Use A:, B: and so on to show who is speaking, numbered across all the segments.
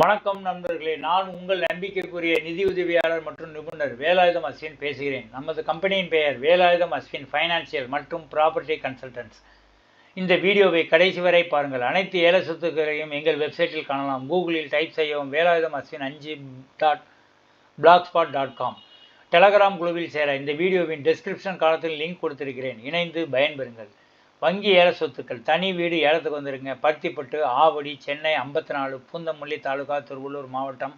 A: வணக்கம் நண்பர்களே. நான் உங்கள் நம்பிக்கைக்குரிய நிதி உதவியாளர் மற்றும் நிபுணர் வேலாயுதம் அஸ்வின் பேசுகிறேன். நமது கம்பெனியின் பெயர் வேலாயுதம் அஸ்வின் ஃபைனான்சியல் மற்றும் ப்ராப்பர்ட்டி கன்சல்டன்ஸ் இந்த வீடியோவை கடைசி வரை பாருங்கள். அனைத்து ஏல சொத்துக்களையும் எங்கள் வெப்சைட்டில் காணலாம். கூகுளில் டைப் செய்யவும் வேலாயுதம் அஸ்வின் அஞ்சு dot blogspot dot com Telegram குழுவில் சேர இந்த வீடியோவின் டிஸ்கிரிப்ஷன் காலத்தில் லிங்க் கொடுத்திருக்கிறேன். இணைந்து பயன்பெறுங்கள். வங்கி ஏல சொத்துக்கள். தனி வீடு ஏலத்துக்கு வந்துருங்க. பருத்திப்பட்டு ஆவடி சென்னை ஐம்பத்தி நாலு பூந்தமல்லி தாலுகா திருவள்ளூர் மாவட்டம்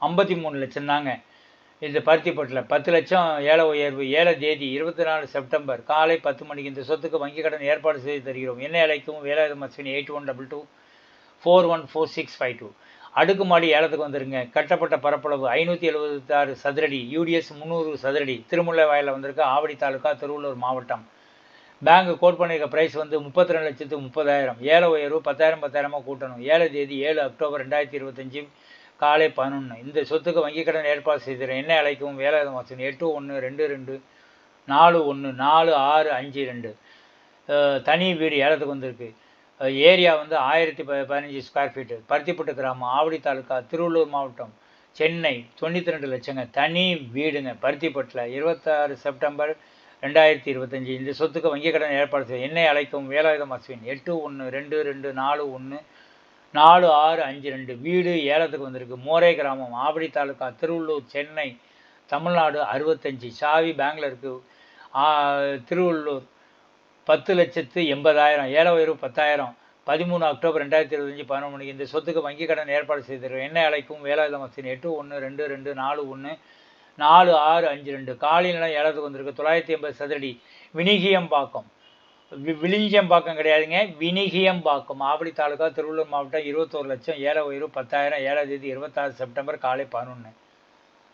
A: ஐம்பத்தி மூணு லட்சம் தாங்க. இந்த பருத்திப்பட்டில் பத்து லட்சம் ஏல உயர்வு ஏல தேதி இருபத்தி நாலு செப்டம்பர். காலை பத்து மணிக்கு இந்த சொத்துக்கு வங்கி கடன் ஏற்பாடு செய்து தருகிறோம். என்ன அழைக்கும் Velayudham Ashwini eight one double two four one four six five two. அடுக்குமாடி ஏலத்துக்கு வந்துருங்க. கட்டப்பட்ட பரப்பளவு ஐநூற்றி எழுபத்தாறு சதுரடி யூடிஎஸ் முந்நூறு சதுரடி. திருமுல்லை வாயிலில் வந்திருக்கு ஆவடி தாலுகா திருவள்ளூர் மாவட்டம். பேங்க் கோட் பண்ணியிருக்க ப்ரைஸ் வந்து முப்பத்தி ரெண்டு லட்சத்து முப்பதாயிரம். ஏழை உயர்வு பத்தாயிரம் பத்தாயிரமாக கூட்டணும். ஏழை தேதி ஏழு அக்டோபர் ரெண்டாயிரத்தி இருபத்தஞ்சி காலை பதினொன்று இந்த சொத்துக்கு வங்கிக் கடன் ஏற்பாடு செய்திருக்கேன் என்ன அழைக்கும்? வேலை வாசன் எட்டு ஒன்று ரெண்டு ரெண்டு நாலு ஒன்று நாலு ஆறு அஞ்சு ரெண்டு. தனி வீடு ஏலத்துக்கு வந்திருக்கு. ஏரியா வந்து ஆயிரத்தி ப பதினஞ்சு ஸ்கொயர் ஃபீட்டு பருத்திப்பட்டு கிராமம் ஆவடி தாலுக்கா திருவள்ளூர் மாவட்டம் சென்னை. தொண்ணூற்றி ரெண்டு லட்சங்க. தனி வீடுங்க. பருத்திப்பட்டில் இருபத்தாறு செப்டம்பர் ரெண்டாயிரத்தி இருபத்தஞ்சி. இந்த சொத்துக்கு வங்கிக் கடன் ஏற்பாடு செய்ய என்னை அழைக்கும் வேலாயுதம் அஸ்வின். எட்டு ஒன்று ரெண்டு ரெண்டு நாலு ஒன்று நாலு ஆறு அஞ்சு ரெண்டு. வீடு ஏலத்துக்கு வந்திருக்கு. மோரே கிராமம் ஆவடி தாலுக்கா திருவள்ளூர் சென்னை தமிழ்நாடு அறுபத்தஞ்சி. சாவி பேங்களூருக்கு இருக்குது திருவள்ளூர் பத்து லட்சத்து எண்பதாயிரம் ஏழை உயர்வு பத்தாயிரம். பதிமூணு அக்டோபர் ரெண்டாயிரத்தி இருபத்தஞ்சி பதினொன்று மணிக்கு இந்த சொத்துக்கு வங்கிக் கடன் ஏற்பாடு செய்திருக்கோம் என்ன அழைக்கும் வேலாயுதம் அஸ்வின். எட்டு ஒன்று ரெண்டு ரெண்டு நாலு ஒன்று நாலு ஆறு அஞ்சு ரெண்டு. காலி நிலம் ஏலத்துக்கு வந்திருக்கு? தொள்ளாயிரத்தி எண்பது சதுரடி. வினிகியம்பாக்கம் விளிஞ்சியம்பாக்கம் விழிஞ்சம்பாக்கம் கிடையாதுங்க. வினிகியம்பாக்கம் ஆவடி தாலுகா திருவள்ளூர் மாவட்டம் இருபத்தோரு லட்சம் ஏழை உயிர் பத்தாயிரம் ஏழாம் தேதி இருபத்தாறு செப்டம்பர் காலை பதினொன்று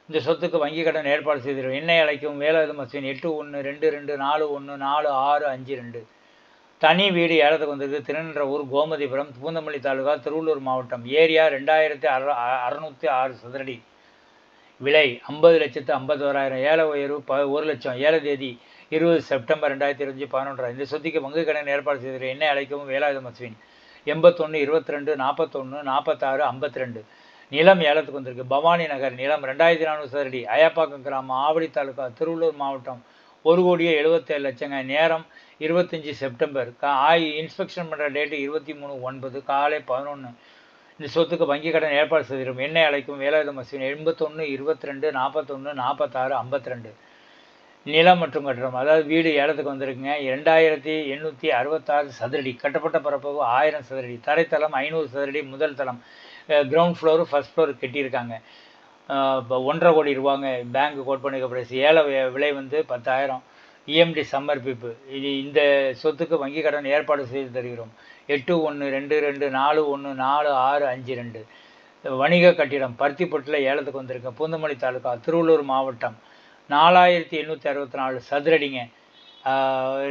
A: இந்த சொத்துக்கு வங்கி கடன் ஏற்பாடு செய்திருக்கும் எண்ணெய் அழைக்கும் வேலாயுதம் மசின் எட்டு ஒன்று ரெண்டு ரெண்டு நாலு ஒன்று நாலு ஆறு அஞ்சு ரெண்டு. தனி வீடு ஏலத்துக்கு வந்திருக்கு. திருநின்ற ஊர் கோமதிபுரம் பூந்தமல்லி தாலுகா திருவள்ளூர் மாவட்டம். ஏரியா ரெண்டாயிரத்தி அற அறநூற்றி ஆறு சதுரடி. விலை ஐம்பது லட்சத்து ஐம்பத்தோராயிரம். ஏழை உயர்வு ப ஒரு லட்சம். ஏழை தேதி இருபது செப்டம்பர் ரெண்டாயிரத்தி இருபத்தி பதினொன்றாம். இந்த சொத்துக்கு வங்கி கடன் ஏற்பாடு செய்திருக்கிற என்ன அழைக்கவும் வேலாயுதம் அஸ்வின் எண்பத்தொன்று இருபத்தி ரெண்டு நாற்பத்தொன்று நாற்பத்தாறு ஐம்பத்தி ரெண்டு நிலம் ஏலத்துக்கு வந்திருக்கு. பவானி நகர் நிலம் ரெண்டாயிரத்தி நானூறு சதுரடி. அயப்பாக்கம் கிராமம் ஆவடி தாலுகா திருவள்ளூர் மாவட்டம் ஒரு கோடியே எழுபத்தேழு லட்சங்க. நேரம் இருபத்தஞ்சி செப்டம்பர். கா ஆய் இன்ஸ்பெக்ஷன் பண்ணுற டேட்டு இருபத்தி மூணு ஒன்பது. காலை பதினொன்று இந்த சொத்துக்கு வங்கி கடன் ஏற்பாடு செய்திடும். என்னை அழைக்கும் வேலாயுத அஸ்வின் எண்பத்தொன்று இருபத்தி ரெண்டு நாற்பத்தொன்று நாற்பத்தாறு ஐம்பத்தி ரெண்டு நிலம் மற்றும் கட்டடம். அதாவது வீடு ஏலத்துக்கு வந்திருக்குங்க. ரெண்டாயிரத்தி எண்ணூற்றி அறுபத்தாறு சதுரடி. கட்டப்பட்ட பரப்பளவு ஆயிரம் சதுரடி. தரைத்தளம் ஐநூறு சதுரடி முதல் தளம். கிரவுண்ட் ஃப்ளோரு ஃபஸ்ட் ஃப்ளோர் கட்டியிருக்காங்க. இப்போ ஒன்றரை கோடி ரூபாங்க. பேங்க் கோட் பண்ணிக்க ஏழை விலை வந்து பத்தாயிரம். இஎம்டி சமர்ப்பிப்பு. இது இந்த சொத்துக்கு வங்கி கடன் ஏற்பாடு செய்து தருகிறோம். எட்டு ஒன்று ரெண்டு ரெண்டு நாலு ஒன்று நாலு ஆறு அஞ்சு ரெண்டு. வணிக கட்டிடம் பருத்திப்பட்டில் ஏலத்துக்கு வந்திருக்கேன் பூந்தமல்லி தாலுக்கா திருவள்ளூர் மாவட்டம். நாலாயிரத்தி எண்ணூற்றி அறுபத்தி நாலு சதுரடிங்க.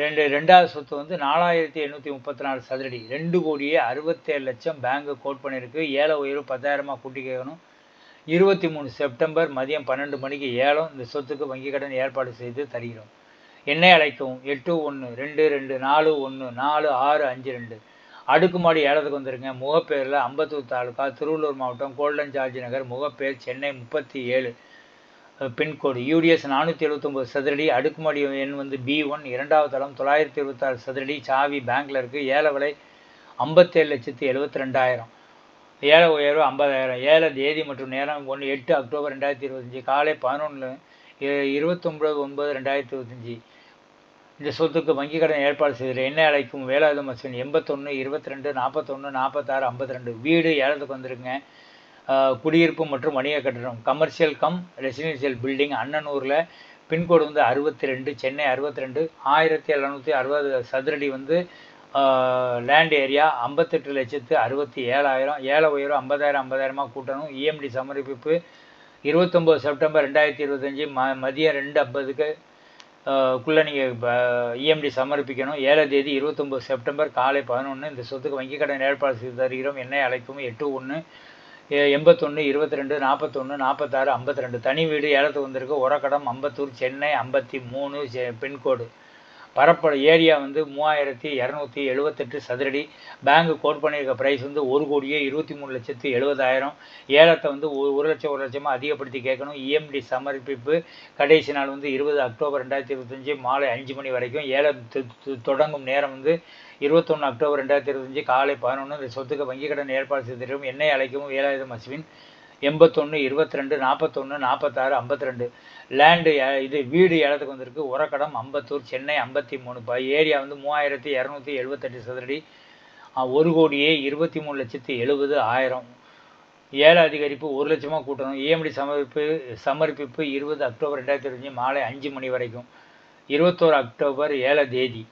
A: ரெண்டு ரெண்டாவது சொத்து வந்து நாலாயிரத்தி எண்ணூற்றி முப்பத்தி நாலு சதுரடி. ரெண்டு கோடியே அறுபத்தேழு லட்சம் பேங்க்கு கோட் பண்ணியிருக்கு ஏழை உயர்வு பத்தாயிரமாக கூட்டி கேட்கணும். இருபத்தி மூணு செப்டம்பர் மதியம் பன்னெண்டு மணிக்கு ஏலம் இந்த சொத்துக்கு வங்கி கடன் ஏற்பாடு செய்து தருகிறோம். என்னை அழைக்கவும் எட்டு ஒன்று ரெண்டு ரெண்டு நாலு ஒன்று நாலு ஆறு அஞ்சு ரெண்டு. அடுக்குமாடி ஏலத்துக்கு வந்துருங்க. முகப்பேரில் அம்பத்தூர் தாலுக்கா திருவள்ளூர் மாவட்டம் கோல்டன் ஜார்ஜ் நகர் முகப்பேர் சென்னை முப்பத்தி ஏழு பின்கோடு யூடிஎஸ் நானூற்றி எழுபத்தொம்போது சதுரடி அடுக்குமாடி எண் வந்து பி ஒன் இரண்டாவது தளம் தொள்ளாயிரத்தி இருபத்தாறு சதுரடி சாவி பேங்க்கில் இருக்குது ஏழை விலை ஐம்பத்தேழு லட்சத்து எழுபத்தி ரெண்டாயிரம் ஏழை உயர்வு ஐம்பதாயிரம். ஏழை தேதி மற்றும் நேரம் ஒன்று எட்டு அக்டோபர் ரெண்டாயிரத்தி இருபத்தஞ்சி. காலை பதினொன்று இருபத்தொம்பது ஒன்பது ரெண்டாயிரத்தி இருபத்தஞ்சி. இந்த சொத்துக்கு வங்கி கடன் ஏற்பாடு செய்திருக்கிறேன் என்ன அழைக்கும் வேலாயுதம் மசன் எண்பத்தொன்று இருபத்தி ரெண்டு நாற்பத்தொன்று நாற்பத்தாறு ஐம்பத்தி ரெண்டு வீடு ஏலத்துக்கு வந்துருங்க. குடியிருப்பு மற்றும் வணிக கட்டணம் கமர்ஷியல் கம் ரெசிடென்ஷியல் பில்டிங் அண்ணனூரில் பின்கோடு வந்து அறுபத்தி ரெண்டு சென்னை அறுபத்தி ரெண்டு ஆயிரத்தி எழுநூற்றி அறுபது சதுரடி வந்து லேண்ட் ஏரியா ஐம்பத்தெட்டு லட்சத்து அறுபத்தி ஏழாயிரம். ஏழை உயரம் ஐம்பதாயிரம் ஐம்பதாயிரமாக கூட்டணும். இஎம்டி சமர்ப்பிப்பு. இருபத்தொம்போது செப்டம்பர் ரெண்டாயிரத்தி இருபத்தஞ்சி ம மதியம் ரெண்டு ஐம்பதுக்கு குள்ளே நீங்கள் இஎம்டி சமர்ப்பிக்கணும். ஏழாம் தேதி இருபத்தொம்போது செப்டம்பர் காலை பதினொன்று இந்த சொத்துக்கு வங்கிக் கடன் ஏற்பாடு செய்து தருகிறோம். என்னை அழைக்கும் எட்டு ஒன்று எண்பத்தொன்று இருபத்தி ரெண்டு நாற்பத்தொன்று நாற்பத்தாறு ஐம்பத்தி ரெண்டு தனி வீடு ஏலத்துக்கு வந்திருக்கு. உரக்கடம் அம்பத்தூர் சென்னை ஐம்பத்தி மூணு பின்கோடு. பரப்பளவு ஏரியா வந்து மூவாயிரத்தி இரநூத்தி எழுபத்தெட்டு சதுரடி. பேங்க் கோட் பண்ணியிருக்க ப்ரைஸ் வந்து ஒரு கோடியே இருபத்தி மூணு லட்சத்து எழுபதாயிரம் ஏலத்தை வந்து ஒரு ஒரு லட்சம் ஒரு லட்சமாக அதிகப்படுத்தி கேட்கணும். இஎம்டி சமர்ப்பிப்பு கடைசி நாள் வந்து இருபது அக்டோபர் ரெண்டாயிரத்தி இருபத்தஞ்சி மாலை அஞ்சு மணி வரைக்கும். ஏலம் தொடங்கும் நேரம் வந்து இருபத்தொன்று அக்டோபர் ரெண்டாயிரத்தி இருபத்தஞ்சி காலை பதினொன்று இந்த சொத்துக்கு வங்கி கடன் ஏற்பாடு செய்திருக்கும். என்னை அழைக்கவும் ஏழாயிரம் அஸ்வின் எண்பத்தொன்று இருபத்தி ரெண்டு நாற்பத்தொன்று நாற்பத்தாறு ஐம்பத்தி ரெண்டு. லேண்டு இது வீடு இடத்துக்கு வந்திருக்கு. உரக்கடம் அம்பத்தூர் சென்னை ஐம்பத்தி மூணு. ப ஏரியா வந்து மூவாயிரத்தி இரநூத்தி எழுபத்தெட்டு சதுரடி. ஒரு கோடியே இருபத்தி மூணு லட்சத்தி எழுபது ஆயிரம். ஏல அதிகரிப்பு ஒரு லட்சமாக கூட்டணும். இஎம்டி சமர்ப்பிப்பு சமர்ப்பிப்பு இருபது அக்டோபர் ரெண்டாயிரத்தி அஞ்சு மாலை அஞ்சு மணி வரைக்கும். இருபத்தோரு அக்டோபர் ஏழை தேதி.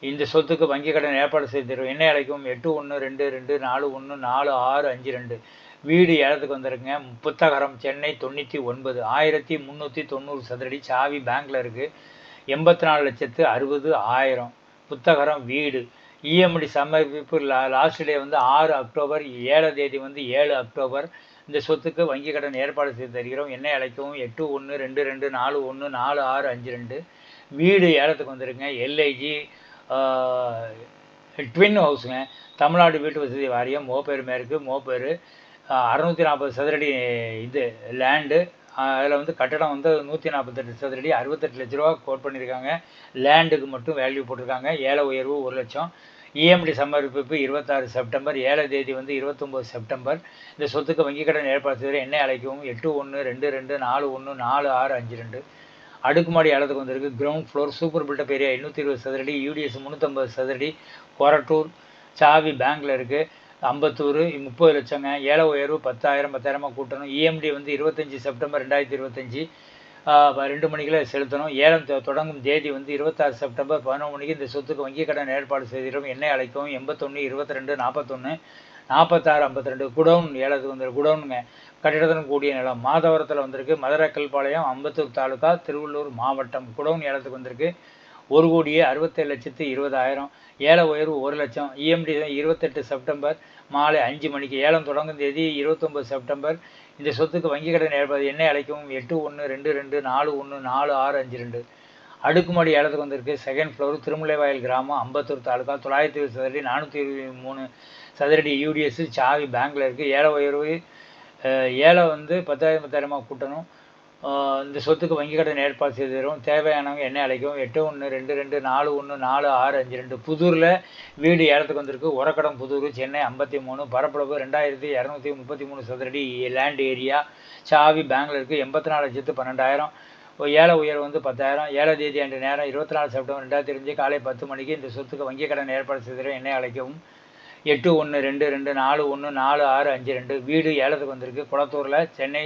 A: இந்த சொத்துக்கு வங்கி கடன் ஏற்பாடு செய்திருக்கும் என்ன அழைக்கும்? எட்டு ஒன்று ரெண்டு ரெண்டு நாலு ஒன்று நாலு ஆறு அஞ்சு ரெண்டு. வீடு ஏலத்துக்கு வந்திருக்குங்க புத்தகரம் சென்னை தொண்ணூற்றி ஒன்பது. ஆயிரத்தி முந்நூற்றி தொண்ணூறு சதுரடி சாவி பேங்க்கில் இருக்குது எண்பத்தி நாலு லட்சத்து அறுபது ஆயிரம். புத்தகரம் வீடு. இஎம்டி சமர்ப்பிப்பு லா லாஸ்ட் டே வந்து ஆறு அக்டோபர் ஏழு தேதி வந்து ஏழு அக்டோபர். இந்த சொத்துக்கு வங்கி கடன் ஏற்பாடு செய்து தருகிறோம். என்ன அழைக்கவும். எட்டு ஒன்று ரெண்டு ரெண்டு நாலு ஒன்று நாலு ஆறு அஞ்சு ரெண்டு. வீடு ஏலத்துக்கு வந்துருங்க. LIG twin ஹவுஸுங்க. தமிழ்நாடு வீட்டு வசதி வாரியம். மோப்பேர் மேற்கு மோப்பேர். அறநூற்றி நாற்பது சதுரடி இது லேண்டு அதில் வந்து கட்டடம் வந்து நூற்றி நாற்பத்தெட்டு சதுரடி அறுபத்தெட்டு லட்ச ரூபா கோட் பண்ணியிருக்காங்க லேண்டுக்கு மட்டும் வேல்யூ போட்டிருக்காங்க. ஏழை உயர்வு ஒரு லட்சம். இஎம்டி சமர்ப்பிப்பு இருபத்தாறு செப்டம்பர் ஏழை தேதி வந்து இருபத்தொம்போது செப்டம்பர். இந்த சொத்துக்கு வங்கி கடன் ஏற்பாடு செய்கிற என்ன அழைக்கவும் எட்டு ஒன்று ரெண்டு ரெண்டு நாலு ஒன்று நாலு ஆறு அஞ்சு ரெண்டு. அடுக்குமாடி ஏலத்துக்கு வந்திருக்கு. Ground floor super buildup area எண்ணூற்றி இருபது சதுரடி யூடிஎஸ் முந்நூற்றம்பது சதுரடி கொரட்டூர் சாவி பேங்க்கில் இருக்குது ஐம்பத்தூறு முப்பது லட்சங்க. ஏழை உயர்வு பத்தாயிரம் பத்தாயிரமாக கூட்டணும். இஎம்டி வந்து இருபத்தஞ்சி செப்டம்பர் ரெண்டாயிரத்தி இருபத்தஞ்சி ரெண்டு மணிக்குள்ள செலுத்தணும். ஏலம் தொடங்கும் தேதி வந்து இருபத்தாறு செப்டம்பர் பதினொன்று மணிக்கு இந்த சொத்துக்கு வங்கி கடன் ஏற்பாடு செய்திடும். என்னை அழைக்கவும் எண்பத்தொன்று இருபத்தி ரெண்டு நாற்பத்தொன்று நாற்பத்தாறு ஐம்பத்தி ரெண்டு குடவுன் ஏலத்துக்கு வந்து குடவுனுங்க கட்டிடத்துடன் கூடிய நிலம். மாதவரத்தில் வந்திருக்கு. மதுரக்கல்பாளையம் அம்பத்தூர் தாலுகா திருவள்ளூர் மாவட்டம் குடவுன் ஏலத்துக்கு வந்திருக்கு. ஒரு கோடியே அறுபத்தேழு லட்சத்து இருபதாயிரம். ஏல உயர்வு ஒரு லட்சம். இஎம்டி இருபத்தெட்டு செப்டம்பர் மாலை அஞ்சு மணிக்கு. ஏலம் தொடங்கும் தேதி இருபத்தொம்பது செப்டம்பர். இந்த சொத்துக்கு வங்கி கடன் ஏற்பது என்ன அழைக்கவும் எட்டு ஒன்று ரெண்டு ரெண்டு நாலு ஒன்று நாலு ஆறு அஞ்சு ரெண்டு. அடுக்குமாடி ஏலத்துக்கு வந்திருக்கு. செகண்ட் ஃப்ளோர் திருமலைவாயல் கிராமம் அம்பத்தூர் தாலுக்கா தொள்ளாயிரத்தி இருபது சதுரடி நானூற்றி இருபத்தி மூணு சதுரடி யூடிஎஸ் சாவி பேங்க்கில் இருக்குது ஏல உயர்வு ஏழை வந்து பத்தாயிரம் பத்தாயிரமாக கூட்டணும். இந்த சொத்துக்கு வங்கி கடன் ஏற்பாடு செய்து தரும் தேவையானவங்க என்ன அழைக்கும் எட்டு ஒன்று ரெண்டு ரெண்டு நாலு ஒன்று நாலு ஆறு அஞ்சு ரெண்டு. புதூரில் வீடு ஏலத்துக்கு வந்திருக்கு. உரக்கடம் புதூர் சென்னை ஐம்பத்தி மூணு. பரப்பளவு ரெண்டாயிரத்தி இரநூத்தி முப்பத்தி மூணு சதுரடி லேண்ட் ஏரியா சாவி பேங்கில் இருக்குது எண்பத்தி நாலு லட்சத்து பன்னெண்டாயிரம். ஏழை உயர்வு வந்து பத்தாயிரம். ஏழை தேதி அன்று நேரம் இருபத்தி நாலு செப்டம்பர் ரெண்டாயிரத்தி அஞ்சு காலை பத்து மணிக்கு இந்த சொத்துக்கு வங்கி கடன் ஏற்பாடு செய்து என்னை அழைக்கவும். எட்டு ஒன்று ரெண்டு ரெண்டு நாலு ஒன்று நாலு ஆறு அஞ்சு ரெண்டு. வீடு ஏலத்துக்கு வந்திருக்கு. குளத்தூரில் சென்னை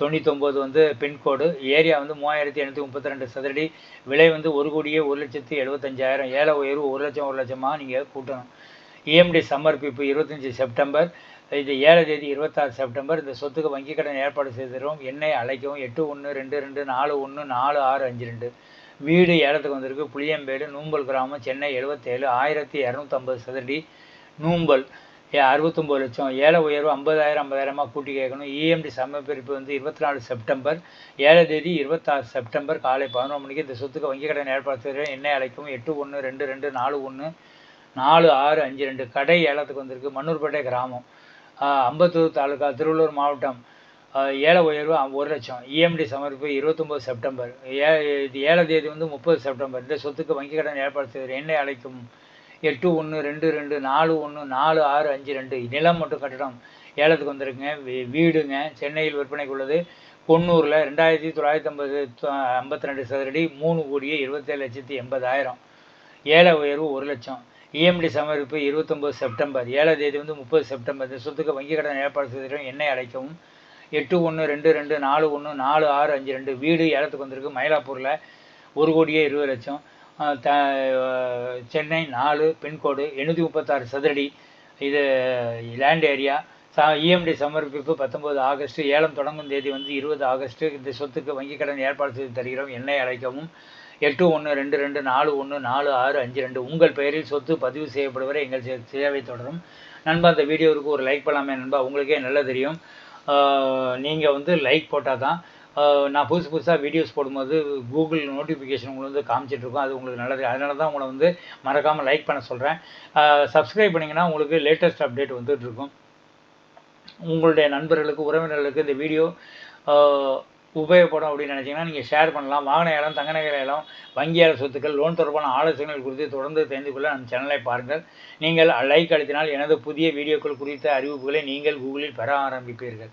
A: தொண்ணூத்தொம்பது வந்து பின்கோடு ஏரியா வந்து மூவாயிரத்தி எண்ணூற்றி முப்பத்தி ரெண்டு சதுரடி விலை வந்து ஒரு கோடியே ஒரு லட்சத்தி எழுபத்தஞ்சாயிரம் ஏழை உயர்வு ஒரு லட்சம் ஒரு லட்சமாக நீங்கள் கூட்டணும். இஎம்டி சமர்ப்பிப்பு இருபத்தஞ்சி செப்டம்பர் இது ஏழு தேதி இருபத்தாறு செப்டம்பர் இந்த சொத்துக்கு வங்கிக் கடன் ஏற்பாடு செய்திருக்கிறோம். என்னை அழைக்கவும் எட்டு ஒன்று ரெண்டு ரெண்டு நாலு ஒன்று நாலு ஆறு அஞ்சு ரெண்டு. வீடு ஏலத்துக்கு வந்திருக்கு புளியம்பேடு நூம்பல் கிராமம் சென்னை எழுபத்தேழு ஆயிரத்தி இரநூத்தம்பது சதுரடி நூம்பல். ஏ அறுபத்தொம்போது லட்சம். ஏழை உயர்வு ஐம்பதாயிரம் ஐம்பதாயிரமாக கூட்டி கேட்கணும். இஎம்டி சமர்ப்பிப்பு வந்து இருபத்தி நாலு செப்டம்பர். ஏழை தேதி இருபத்தாறு செப்டம்பர் காலை பதினொரு மணிக்கு இந்த சொத்துக்கு வங்கிக் கடன் ஏற்பாடு என்னை அழைக்கும் எட்டு ஒன்று ரெண்டு ரெண்டு நாலு ஒன்று நாலு ஆறு அஞ்சு ரெண்டு. கடை ஏலத்துக்கு வந்திருக்கு. மன்னூர்பேட்டை கிராமம். அம்பத்தூர் தாலுகா திருவள்ளூர் மாவட்டம். ஏழை உயர்வு ஒரு லட்சம். இஎம்டி சமர்ப்பு இருபத்தொம்போது செப்டம்பர். ஏ இது ஏழை தேதி வந்து முப்பது செப்டம்பர். இந்த சொத்துக்கு வங்கிக் கடன் ஏற்பாடு செய்கிறேன் என்னை அழைக்கும் எட்டு ஒன்று ரெண்டு ரெண்டு நாலு ஒன்று நாலு ஆறு அஞ்சு ரெண்டு. நிலம் மட்டும் கட்டிடம் ஏலத்துக்கு வந்திருக்குங்க வீ- வீடுங்க. சென்னையில் விற்பனைக்கு உள்ளது. கொன்னூரில் ரெண்டாயிரத்தி தொள்ளாயிரத்தி ஐம்பது ஐம்பத்தி ரெண்டு சதுரடி மூணு கோடியே இருபத்தேழு லட்சத்தி எண்பதாயிரம். ஏல உயர்வு ஒரு லட்சம். இஎம்டி சமர்ப்பு இருபத்தொம்போது செப்டம்பர். ஏழாம் தேதி வந்து முப்பது செப்டம்பர். இந்த சொத்துக்கு வங்கி கடன் ஏற்பாடு செய்திருக்கோம் எண்ணெய் அழைக்கவும் எட்டு ஒன்று ரெண்டு ரெண்டு நாலு ஒன்று நாலு ஆறு அஞ்சு ரெண்டு. வீடு ஏலத்துக்கு வந்திருக்கு. மயிலாப்பூரில் ஒரு கோடியே இருபது லட்சம். த சென்னை நாலு பின்கோடு எண்ணூற்றி முப்பத்தாறு சதுரடி. இது லேண்ட் ஏரியா ச இஎம்டி சமர்ப்பிப்பு பத்தொம்போது ஆகஸ்ட் ஏலம் தொடங்கும் தேதி வந்து இருபது ஆகஸ்ட். இந்த சொத்துக்கு வங்கிக் கடன் ஏற்பாடு செய்து தருகிறோம். என்னை அழைக்கவும். எட்டு ஒன்று ரெண்டு ரெண்டு நாலு ஒன்று நாலு ஆறு அஞ்சு ரெண்டு. உங்கள் பெயரில் சொத்து பதிவு செய்யப்படுவரை எங்கள் சே- சேவை தொடரும். நண்பா அந்த வீடியோவுக்கு ஒரு லைக் பண்ணலாமே நண்பா. உங்களுக்கே நல்லா தெரியும். நீங்கள் வந்து லைக் போட்டால் தான் நான் புதுசு புதுசாக வீடியோஸ் போடும்போது கூகுள் நோட்டிஃபிகேஷன் உங்களுக்கு வந்து காமிச்சிட்ருக்கோம். அது உங்களுக்கு நல்லது. அதனால தான் உங்களை வந்து மறக்காமல் லைக் பண்ண சொல்கிறேன் சப்ஸ்கிரைப் பண்ணிங்கன்னா உங்களுக்கு லேட்டஸ்ட் அப்டேட் வந்துட்டுருக்கும் உங்களுடைய நண்பர்களுக்கு உறவினர்களுக்கு இந்த வீடியோ உபயோகப்படும் அப்படின்னு நினச்சிங்கன்னா நீங்கள் ஷேர் பண்ணலாம். வாகன ஏலம் தங்க நகை ஏலம் வங்கியாளர் சொத்துக்கள் லோன் தொடர்பான ஆலோசனைகள் குறித்து தொடர்ந்து தெரிந்து கொள்ள நம்ம சேனலை பாருங்கள். நீங்கள் லைக் அளித்தினால் எனது புதிய வீடியோக்கள் குறித்த அறிவிப்புகளை நீங்கள் கூகுளில் பெற ஆரம்பிப்பீர்கள்.